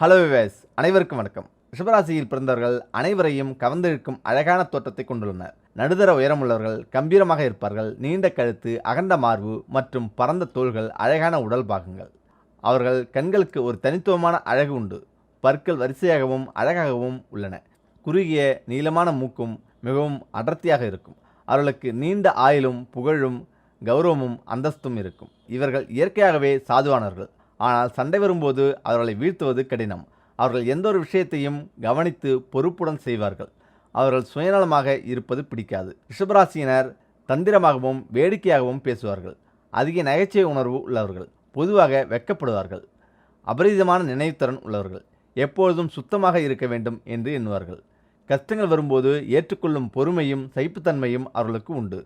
Hello wives அனைவருக்கும் வணக்கம். ரிஷபராசியில் பிறந்தவர்கள் அனைவரையும் கவர்ந்திருக்கும் அழகான தோற்றத்தை கொண்டுள்ளனர். நடுதர உயரமுள்ளவர்கள் கம்பீரமாக இருப்பார்கள். நீண்ட கழுத்து அகண்ட மார்பு மற்றும் பரந்த தோள்கள் அழகான உடல் பாகங்கள். அவர்கள் கண்களுக்கு ஒரு தனித்துவமான அழகு உண்டு. பற்கள் வரிசையாகவும் அழகாகவும் உள்ளன. குறுகிய நீளமான மூக்கும் மிகவும் அடர்த்தியாக இருக்கும். அவர்களுக்கு நீண்ட ஆயிலும் புகழும் கௌரவமும் அந்தஸ்தும் இருக்கும். இவர்கள் இயற்கையாகவே சாதுவானவர்கள். ஆனால் சண்டை வரும்போது அவர்களை வீழ்த்துவது கடினம். அவர்கள் எந்த ஒரு விஷயத்தையும் கவனித்து பொறுப்புடன் செய்வார்கள். அவர்கள் சுயநலமாக இருப்பது பிடிக்காது. ரிஷபராசியினர் தந்திரமாகவும் வேடிக்கையாகவும் பேசுவார்கள். அதிக நகைச்சுவை உணர்வு உள்ளவர்கள். பொதுவாக வெட்கப்படுவார்கள். அபரிதமான நினைவுத்திறன் உள்ளவர்கள். எப்பொழுதும் சுத்தமாக இருக்க வேண்டும் என்று எண்ணுவார்கள். கஷ்டங்கள் வரும்போது ஏற்றுக்கொள்ளும் பொறுமையும் சகிப்புத்தன்மையும் அவர்களுக்கு உண்டு.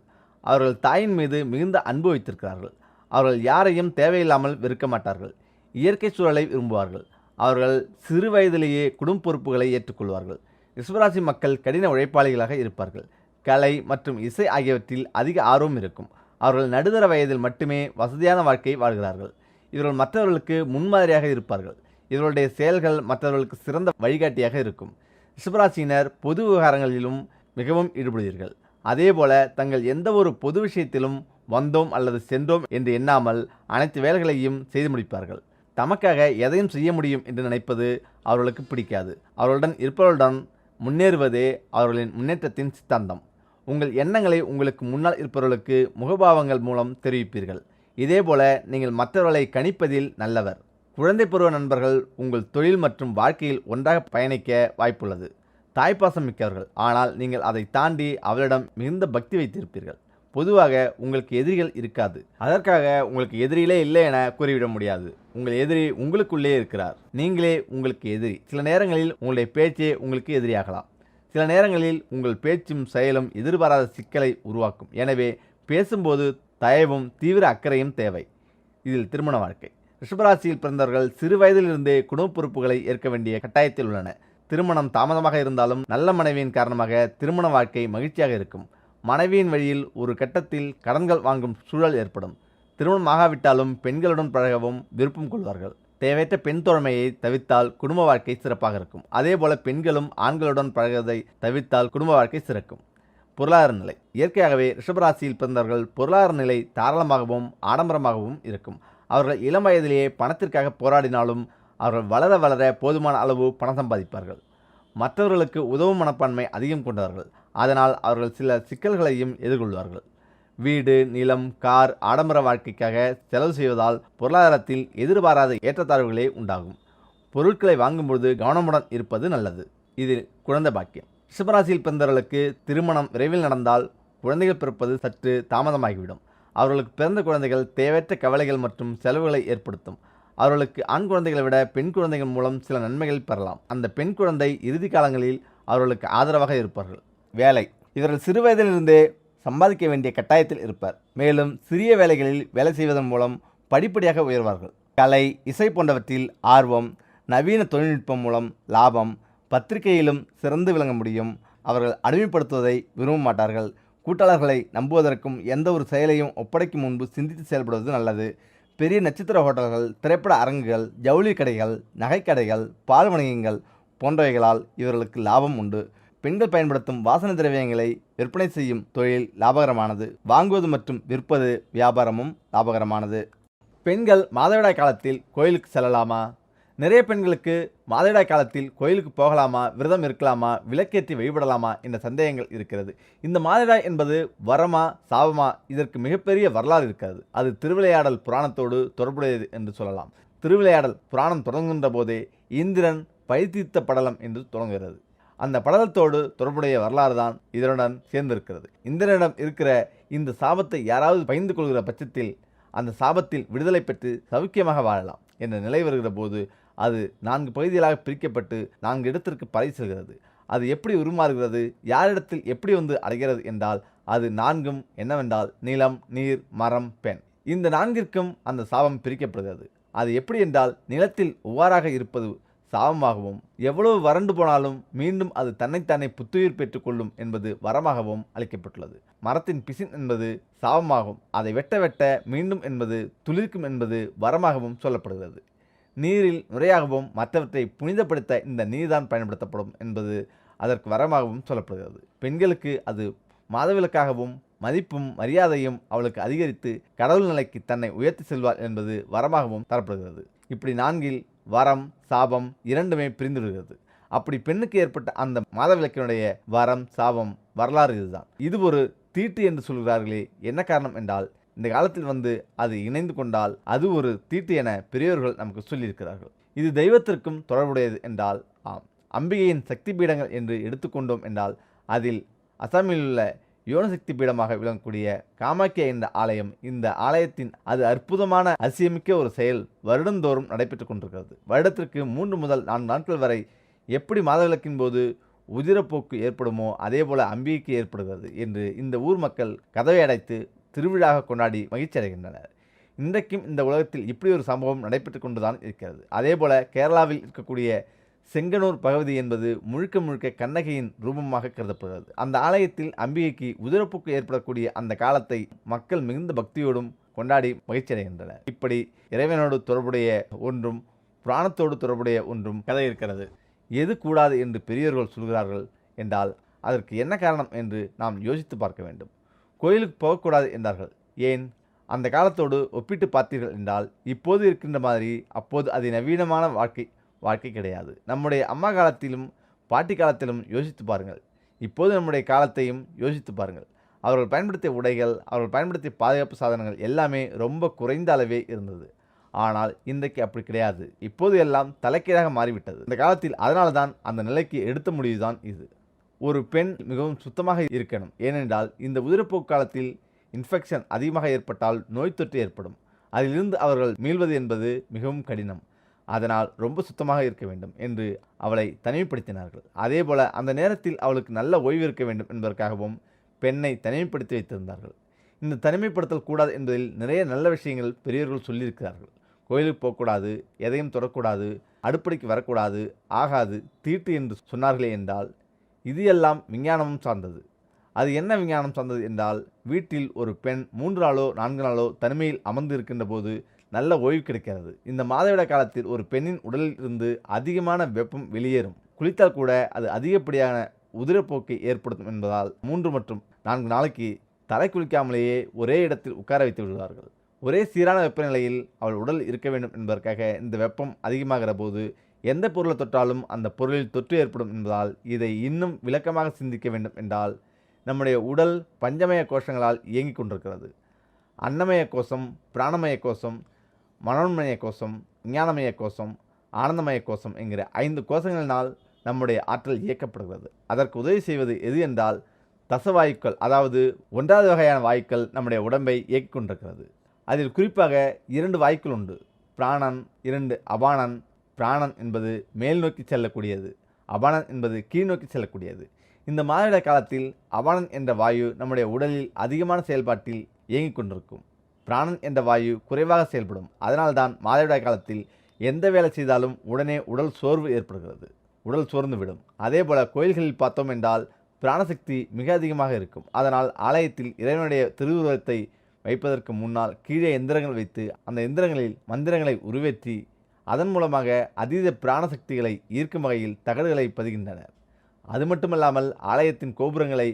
அவர்கள் தாயின் மீது மிகுந்த அன்பு வைத்திருக்கிறார்கள். அவர்கள் யாரையும் தேவையில்லாமல் வெறுக்க மாட்டார்கள். இயற்கை சூழலை விரும்புவார்கள். அவர்கள் சிறு வயதிலேயே குடும்ப பொறுப்புகளை ஏற்றுக்கொள்வார்கள். ரிஷபராசி மக்கள் கடின உழைப்பாளிகளாக இருப்பார்கள். கலை மற்றும் இசை ஆகியவற்றில் அதிக ஆர்வம் இருக்கும். அவர்கள் நடுத்தர வயதில் மட்டுமே வசதியான வாழ்க்கை வாழ்கிறார்கள். இவர்கள் மற்றவர்களுக்கு முன்மாதிரியாக இருப்பார்கள். இவர்களுடைய செயல்கள் மற்றவர்களுக்கு சிறந்த வழிகாட்டியாக இருக்கும். ரிஷபராசியினர் பொது விவகாரங்களிலும் மிகவும் ஈடுபடுவீர்கள். அதேபோல தங்கள் எந்த ஒரு பொது விஷயத்திலும் வந்தோம் அல்லது சென்றோம் என்று எண்ணாமல் அனைத்து வேலைகளையும் செய்து முடிப்பார்கள். தமக்காக எதையும் செய்ய முடியும் என்று நினைப்பது அவர்களுக்கு பிடிக்காது. அவர்களுடன் இருப்பவர்களுடன் முன்னேறுவதே அவர்களின் முன்னேற்றத்தின் சித்தாந்தம். உங்கள் எண்ணங்களை உங்களுக்கு முன்னால் இருப்பவர்களுக்கு முகபாவங்கள் மூலம் தெரிவிப்பீர்கள். இதேபோல நீங்கள் மற்றவர்களை கணிப்பதில் நல்லவர். குழந்தை பருவ நண்பர்கள் உங்கள் தொழில் மற்றும் வாழ்க்கையில் ஒன்றாக பயணிக்க வாய்ப்புள்ளது. தாய்ப்பாசம் மிக்கவர்கள். ஆனால் நீங்கள் அதை தாண்டி அவளிடம் மிகுந்த பக்தி வைத்திருப்பீர்கள். பொதுவாக உங்களுக்கு எதிரிகள் இருக்காது. அதற்காக உங்களுக்கு எதிரிகளே இல்லை என கூறிவிட முடியாது. உங்கள் எதிரி உங்களுக்குள்ளே இருக்கிறார். நீங்களே உங்களுக்கு எதிரி. சில நேரங்களில் உங்களுடைய பேச்சே உங்களுக்கு எதிரியாகலாம். சில நேரங்களில் உங்கள் பேச்சும் செயலும் எதிர்பாராத சிக்கலை உருவாக்கும். எனவே பேசும்போது தயவும் தீவிர அக்கறையும் தேவை. இதில் திருமண வாழ்க்கை. ரிஷபராசியில் பிறந்தவர்கள் சிறு வயதிலிருந்தே குடும்ப பொறுப்புகளை ஏற்க வேண்டிய கட்டாயத்தில் உள்ளன திருமணம் தாமதமாக இருந்தாலும் நல்ல மனைவியின் காரணமாக திருமண வாழ்க்கை மகிழ்ச்சியாக இருக்கும். மனைவியின் வழியில் ஒரு கட்டத்தில் கடன்கள் வாங்கும் சூழல் ஏற்படும். திருமணம் ஆகாவிட்டாலும் பெண்களுடன் பழகவும் விருப்பம் கொள்வார்கள். தேவையற்ற பெண் தோழமையை தவிர்த்தால் குடும்ப வாழ்க்கை சிறப்பாக இருக்கும். அதேபோல பெண்களும் ஆண்களுடன் பழகுவதை தவிர்த்தால் குடும்ப வாழ்க்கை சிறக்கும். பொருளாதார நிலை. இயற்கையாகவே ரிஷபராசியில் பிறந்தவர்கள் பொருளாதார நிலை தாராளமாகவும் ஆடம்பரமாகவும் இருக்கும். அவர்கள் இளம் வயதிலேயே பணத்திற்காக போராடினாலும் அவர்கள் வளர வளர போதுமான அளவு பணம் சம்பாதிப்பார்கள். மற்றவர்களுக்கு உதவும் மனப்பான்மை அதிகம் கொண்டவர்கள். அதனால் அவர்கள் சில சிக்கல்களையும் எதிர்கொள்வார்கள். வீடு நிலம் கார் ஆடம்பர வாழ்க்கைக்காக செலவு செய்வதால் பொருளாதாரத்தில் எதிர்பாராத ஏற்றத்தாழ்வுகளே உண்டாகும். பொருட்களை வாங்கும்பொழுது கவனமுடன் இருப்பது நல்லது. இது குழந்தை பாக்கியம். ரிஷபராசியில் பிறந்தவர்களுக்கு திருமணம் விரைவில் நடந்தால் குழந்தைகள் பிறப்பது சற்று தாமதமாகிவிடும். அவர்களுக்கு பிறந்த குழந்தைகள் தேவையற்ற கவலைகள் மற்றும் செலவுகளை ஏற்படுத்தும். அவர்களுக்கு ஆண் குழந்தைகளை விட பெண் குழந்தைகள் மூலம் சில நன்மைகள் பெறலாம். அந்த பெண் குழந்தை இறுதி காலங்களில் அவர்களுக்கு ஆதரவாக இருப்பார்கள். வேலை. இவர்கள் சிறு வயதிலிருந்தே சம்பாதிக்க வேண்டிய கட்டாயத்தில் இருப்பர். மேலும் சிறிய வேலைகளில் வேலை செய்வதன் மூலம் படிப்படியாக உயர்வார்கள். கலை இசை போன்றவற்றில் ஆர்வம் நவீன தொழில்நுட்பம் மூலம் லாபம் பத்திரிகையிலும் சிறந்து விளங்க முடியும். அவர்கள் அடிமைப்படுத்துவதை விரும்ப மாட்டார்கள். கூட்டாளர்களை நம்புவதற்கும் எந்த ஒரு செயலையும் ஒப்படைக்கும் முன்பு சிந்தித்து செயல்படுவது நல்லது. பெரிய நட்சத்திர ஹோட்டல்கள் திரைப்பட அரங்குகள் ஜவுளி கடைகள் நகைக்கடைகள் பால் வணிகங்கள் போன்றவைகளால் இவர்களுக்கு லாபம் உண்டு. பெண்கள் பயன்படுத்தும் வாசனை திரவியங்களை விற்பனை செய்யும் தொழில் லாபகரமானது. வாங்குவது மற்றும் விற்பது வியாபாரமும் லாபகரமானது. பெண்கள் மாதவிடாய் காலத்தில் கோயிலுக்கு செல்லலாமா? நிறைய பெண்களுக்கு மாதவிடாய் காலத்தில் கோயிலுக்கு போகலாமா? விரதம் இருக்கலாமா? விளக்கேற்றி வழிபடலாமா? என்ற சந்தேகங்கள் இருக்கிறது. இந்த மாதவிடாய் என்பது வரமா சாபமா? இதற்கு மிகப்பெரிய வரலாறு இருக்கிறது அது திருவிளையாடல் புராணத்தோடு தொடர்புடையது என்று சொல்லலாம். திருவிளையாடல் புராணம் தொடங்குகின்ற போதே இந்திரன் பைத்தித்த படலம் என்று தொடங்குகிறது. அந்த படலத்தோடு தொடர்புடைய வரலாறு தான் இதனுடன் சேர்ந்திருக்கிறது. இந்திரனிடம் இருக்கிற இந்த சாபத்தை யாராவது பகிர்ந்து கொள்கிற பட்சத்தில் அந்த சாபத்தில் விடுதலை பெற்று சௌக்கியமாக வாழலாம் என்ற நிலை வருகிற போது அது நான்கு பகுதிகளாக பிரிக்கப்பட்டு நான்கு இடத்திற்கு பறை செல்கிறது. அது எப்படி உருமாறுகிறது? யாரிடத்தில் எப்படி வந்து அடைகிறது என்றால் அது நான்கும் என்னவென்றால் நிலம் நீர் மரம் பெண் இந்த நான்கிற்கும் அந்த சாபம் பிரிக்கப்படுகிறது. அது எப்படி என்றால் நிலத்தில் ஒவ்வாறாக இருப்பது சாபமாகவும் எவ்வளவு வறண்டு போனாலும் மீண்டும் அது தன்னைத்தானே புத்துயிர் பெற்றுக்கொள்ளும் என்பது வரமாகவும் அளிக்கப்பட்டுள்ளது. மரத்தின் பிசின் என்பது சாபமாகும் அதை வெட்ட வெட்ட மீண்டும் என்பது துளிர்க்கும் என்பது வரமாகவும் சொல்லப்படுகிறது. நீரில் நுரையாகவும் மற்றவற்றை புனிதப்படுத்த இந்த நீர்தான் பயன்படுத்தப்படும் என்பது அதற்கு வரமாகவும் சொல்லப்படுகிறது. பெண்களுக்கு அது மாதவிலக்காகவும் மதிப்பும் மரியாதையும் அவளுக்கு அதிகரித்து கடவுள் நிலைக்கு தன்னை உயர்த்தி செல்வார் என்பது வரமாகவும் தரப்படுகிறது. இப்படி நான்கில் வரம் சாபம் இரண்டுமே பிரிந்துவிடுகிறது அப்படி பெண்ணுக்கு ஏற்பட்ட அந்த மாதவிலக்கினுடைய வரம் சாபம் வரலாறு இதுதான். இது ஒரு தீட்டு என்று சொல்கிறார்களே என்ன காரணம் என்றால் இந்த காலத்தில் வந்து அது இணைந்து கொண்டால் அது ஒரு தீட்டு என பெரியோர்கள் நமக்கு சொல்லியிருக்கிறார்கள். இது தெய்வத்திற்கும் தொடர்புடையது என்றால் ஆம். அம்பிகையின் சக்தி பீடங்கள் என்று எடுத்துக்கொண்டோம் என்றால் அதில் அசாமில் உள்ள யோனசக்தி பீடமாக விளங்கக்கூடிய காமாக்கியா என்ற ஆலயம் இந்த ஆலயத்தின் அது அற்புதமான அதிசயமிக்க ஒரு செயல் வருடந்தோறும் நடைபெற்று கொண்டிருக்கிறது. வருடத்திற்கு மூன்று முதல் நான்கு நாட்கள் வரை எப்படி மாதவிலக்கின் போது உதிரப்போக்கு ஏற்படுமோ அதே போல அம்பிகைக்கு ஏற்படுகிறது என்று இந்த ஊர் மக்கள் கதவை அடைத்து திருவிழாக கொண்டாடி மகிழ்ச்சி அடைகின்றனர். இன்றைக்கும் இந்த உலகத்தில் இப்படி ஒரு சம்பவம் நடைபெற்று கொண்டுதான் இருக்கிறது. அதே போல கேரளாவில் இருக்கக்கூடிய செங்கனூர் பகவதி என்பது முழுக்க முழுக்க கண்ணகியின் ரூபமாக கருதப்படுகிறது. அந்த ஆலயத்தில் அம்பிகைக்கு உதிரப்போக்கு ஏற்படக்கூடிய அந்த காலத்தை மக்கள் மிகுந்த பக்தியோடும் கொண்டாடி மகிழ்ச்சியடைகின்றனர். இப்படி இறைவனோடு தொடர்புடைய ஒன்றும் புராணத்தோடு தொடர்புடைய ஒன்றும் கதை இருக்கிறது எது கூடாது என்று பெரியோர்கள் சொல்கிறார்கள் என்றால் அதற்கு என்ன காரணம் என்று நாம் யோசித்து பார்க்க வேண்டும். கோயிலுக்கு போகக்கூடாது என்றார்கள். ஏன்? அந்த காலத்தோடு ஒப்பிட்டு பார்த்தீர்கள் என்றால் இப்போது இருக்கின்ற மாதிரி அப்போது அது நவீனமான வாழ்க்கை வாழ்க்கை கிடையாது. நம்முடைய அம்மா காலத்திலும் பாட்டி காலத்திலும் யோசித்து பாருங்கள். இப்போது நம்முடைய காலத்தையும் யோசித்து பாருங்கள். அவர்கள் பயன்படுத்திய உடைகள் அவர்கள் பயன்படுத்திய பாதுகாப்பு சாதனங்கள் எல்லாமே ரொம்ப குறைந்த அளவே இருந்தது. ஆனால் இன்றைக்கு அப்படி கிடையாது. இப்போது எல்லாம் தலைக்கீழாக மாறிவிட்டது. இந்த காலத்தில் அதனால தான் அந்த நிலைக்கு எடுத்த முடிவுதான் இது. ஒரு பெண் மிகவும் சுத்தமாக இருக்கணும். ஏனென்றால் இந்த உதிரப்போக்கு காலத்தில் இன்ஃபெக்ஷன் அதிகமாக ஏற்பட்டால் நோய் தொற்று ஏற்படும். அதிலிருந்து அவர்கள் மீள்வது என்பது மிகவும் கடினம். அதனால் ரொம்ப சுத்தமாக இருக்க வேண்டும் என்று அவளை தனிமைப்படுத்தினார்கள். அதேபோல அந்த நேரத்தில் அவளுக்கு நல்ல ஓய்வு இருக்க வேண்டும் என்பதற்காகவும் பெண்ணை தனிமைப்படுத்தி வைத்திருந்தார்கள். இந்த தனிமைப்படுத்தல் கூடாது என்பதில் நிறைய நல்ல விஷயங்கள் பெரியவர்கள் சொல்லியிருக்கிறார்கள். கோயிலுக்கு போகக்கூடாது எதையும் தொடக்கூடாது அடுப்படிக்கு வரக்கூடாது ஆகாது தீட்டு என்று சொன்னார்களே என்றால் இது எல்லாம் விஞ்ஞானமும் சார்ந்தது. அது என்ன விஞ்ஞானம் சார்ந்தது என்றால் வீட்டில் ஒரு பெண் மூன்று நாளோ நான்கு நாளோ தனிமையில் அமர்ந்து இருக்கின்ற போது நல்ல ஓய்வு கிடைக்கிறது. இந்த மாதவிட காலத்தில் ஒரு பெண்ணின் உடலில் இருந்து அதிகமான வெப்பம் வெளியேறும். குளித்தால் கூட அது அதிகப்படியான உதிரப்போக்கை ஏற்படுத்தும் என்பதால் மூன்று மற்றும் நான்கு நாளைக்கு தலை குளிக்காமலேயே ஒரே இடத்தில் உட்கார வைத்து விடுவார்கள். ஒரே சீரான வெப்பநிலையில் அவள் உடல் இருக்க வேண்டும் என்பதற்காக இந்த வெப்பம் அதிகமாகிற போது எந்த பொருளை தொட்டாலும் அந்த பொருளில் தொற்று ஏற்படும் என்பதால் இதை இன்னும் விளக்கமாக சிந்திக்க வேண்டும் என்றால் நம்முடைய உடல் பஞ்சமய கோஷங்களால் இயங்கிக் கொண்டிருக்கிறது. அன்னமய கோஷம் பிராணமய கோஷம் மனோன்மய கோஷம் ஞானமய கோஷம் ஆனந்தமய கோஷம் என்கிற ஐந்து கோஷங்களினால் நம்முடைய ஆற்றல் இயக்கப்படுகிறது. அதற்கு உதவி செய்வது எது என்றால் தசவாயுக்கள் அதாவது ஒன்றாவது வகையான வாயுக்கள் நம்முடைய உடம்பை இயக்கிக் கொண்டிருக்கிறது அதில் குறிப்பாக இரண்டு வாயுக்கள் உண்டு. பிராணன் இரண்டு அபானன். பிராணன் என்பது மேல் நோக்கி செல்லக்கூடியது அபானன் என்பது கீழ் நோக்கி செல்லக்கூடியது. இந்த மாதவிட காலத்தில் அபானன் என்ற வாயு நம்முடைய உடலில் அதிகமான செயல்பாட்டில் இயங்கிக் கொண்டிருக்கும் பிராணன் என்ற வாயு குறைவாக செயல்படும். அதனால்தான் மாதவிடாய் காலத்தில் எந்த வேலை செய்தாலும் உடனே உடல் சோர்வு ஏற்படுகிறது. உடல் சோர்ந்து விடும். அதே போல் கோயில்களில் பார்த்தோம் என்றால் பிராணசக்தி மிக அதிகமாக இருக்கும். அதனால் ஆலயத்தில் இறைவனுடைய திருவுருவத்தை வைப்பதற்கு முன்னால் கீழே எந்திரங்கள் வைத்து அந்த எந்திரங்களில் மந்திரங்களை உருவேற்றி அதன் மூலமாக அதீத பிராணசக்திகளை ஈர்க்கும் வகையில் தகடுகளை பதிகின்றனர். அது மட்டுமல்லாமல் ஆலயத்தின் கோபுரங்களை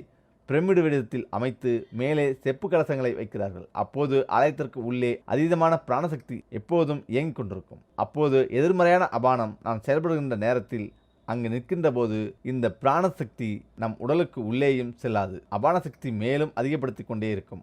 பிரமிடு வடிவத்தில் அமைத்து மேலே செப்பு கலசங்களை வைக்கிறார்கள். அப்போது ஆலயத்திற்கு உள்ளே அதீதமான பிராணசக்தி எப்போதும் இயங்கிக் கொண்டிருக்கும். அப்போது எதிர்மறையான அபானம் நான் செயல்படுகின்ற நேரத்தில் அங்கு நிற்கின்ற போது இந்த பிராணசக்தி நம் உடலுக்கு உள்ளேயும் செல்லாது. அபானசக்தி மேலும் அதிகப்படுத்தி கொண்டே இருக்கும்.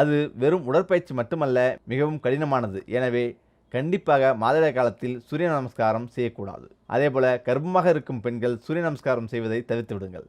அது வெறும் உடற்பயிற்சி மட்டுமல்ல மிகவும் கடினமானது. எனவே கண்டிப்பாக மாதவிடாய் காலத்தில் சூரிய நமஸ்காரம் செய்யக்கூடாது. அதே போல் கர்ப்பமாக இருக்கும் பெண்கள் சூரிய நமஸ்காரம் செய்வதை தவிர்த்து விடுங்கள்.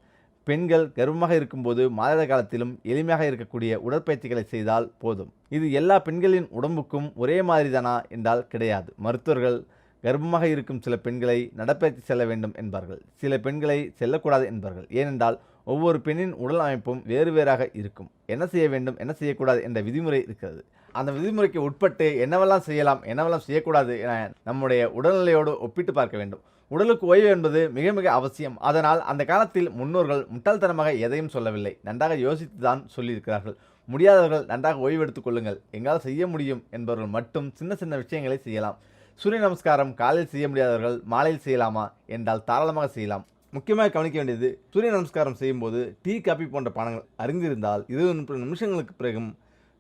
பெண்கள் கர்ப்பமாக இருக்கும்போது மாதவிடாய் காலத்திலும் எளிமையாக இருக்கக்கூடிய உடற்பயிற்சிகளை செய்தால் போதும். இது எல்லா பெண்களின் உடம்புக்கும் ஒரே மாதிரிதானா என்றால் கிடையாது. மருத்துவர்கள் கர்ப்பமாக இருக்கும் சில பெண்களை நடப்பயிற்சி செல்ல வேண்டும் என்பார்கள். சில பெண்களை செல்லக்கூடாது என்பார்கள். ஏனென்றால் ஒவ்வொரு பெண்ணின் உடல் அமைப்பும் வேறு வேறாக இருக்கும். என்ன செய்ய வேண்டும்? என்ன செய்யக்கூடாது? என்ற விதிமுறை இருக்கிறது. அந்த விதிமுறைக்கு உட்பட்டு என்னவெல்லாம் செய்யலாம்? என்னவெல்லாம் செய்யக்கூடாது? என நம்முடைய உடல்நிலையோடு ஒப்பிட்டு பார்க்க வேண்டும். உடலுக்கு ஓய்வு என்பது மிக மிக அவசியம். அதனால் அந்த காலத்தில் முன்னோர்கள் முட்டாள்தனமாக எதையும் சொல்லவில்லை. நன்றாக யோசித்து தான் சொல்லியிருக்கிறார்கள். முடியாதவர்கள் நன்றாக ஓய்வு எடுத்துக் கொள்ளுங்கள். எங்களால் செய்ய முடியும் என்பவர்கள் மட்டும் சின்ன சின்ன விஷயங்களை செய்யலாம். சூரிய நமஸ்காரம் காலையில் செய்ய முடியாதவர்கள் மாலையில் செய்யலாமா? என்றால் தாராளமாக செய்யலாம். முக்கியமாக கவனிக்க வேண்டியது சூரிய நமஸ்காரம் செய்யும்போது டீ காபி போன்ற பானங்கள் அறிந்திருந்தால் இருபது முப்பது நிமிஷங்களுக்கு பிறகும்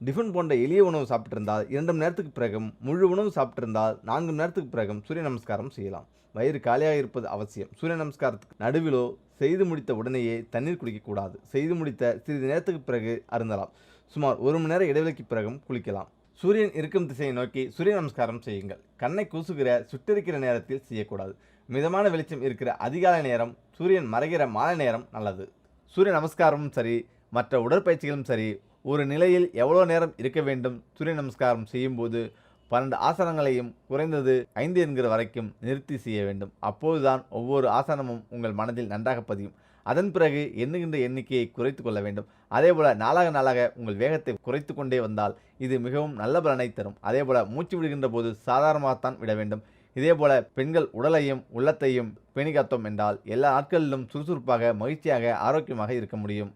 டிஃபன் போன்ற எளிய உணவு சாப்பிட்டிருந்தால் இரண்டு மணி நேரத்துக்கு பிறகும் முழு உணவு சாப்பிட்டிருந்தால் நான்கு மணி நேரத்துக்கு பிறகும் சூரிய நமஸ்காரம் செய்யலாம். வயிறு காலியாக இருப்பது அவசியம். சூரிய நமஸ்காரத்துக்கு நடுவிலோ செய்து முடித்த உடனேயே தண்ணீர் குடிக்கக்கூடாது செய்து முடித்த சிறிது நேரத்துக்கு பிறகு அருந்தலாம். சுமார் ஒரு மணி நேர இடைவெளிக்கு பிறகும் குளிக்கலாம். சூரியன் இருக்கும் திசையை நோக்கி சூரிய நமஸ்காரம் செய்யுங்கள். கண்ணை கூசுகிற சுட்டரிக்கிற நேரத்தில் செய்யக்கூடாது. மிதமான வெளிச்சம் இருக்கிற அதிகாலை நேரம் சூரியன் மறைகிற மாலை நேரம் நல்லது. சூரிய நமஸ்காரமும் சரி மற்ற உடற்பயிற்சிகளும் சரி ஒரு நிலையில் எவ்வளோ நேரம் இருக்க வேண்டும் சூரிய நமஸ்காரம் செய்யும்போது பன்னெண்டு ஆசனங்களையும் குறைந்தது ஐந்து என்கிற வரைக்கும் நிறுத்தி செய்ய வேண்டும். அப்போதுதான் ஒவ்வொரு ஆசனமும் உங்கள் மனதில் நன்றாக பதியும். அதன் பிறகு எண்ணுகின்ற எண்ணிக்கையை குறைத்து கொள்ள வேண்டும். அதேபோல் நாளாக நாளாக உங்கள் வேகத்தை குறைத்து கொண்டே வந்தால் இது மிகவும் நல்ல பலனை தரும். அதேபோல் மூச்சு விடுகின்ற போது சாதாரணமாகத்தான் விட வேண்டும். இதேபோல பெண்கள் உடலையும் உள்ளத்தையும் பேணிகாத்தோம் என்றால் எல்லா நாட்களிலும் சுறுசுறுப்பாக மகிழ்ச்சியாக ஆரோக்கியமாக இருக்க முடியும்.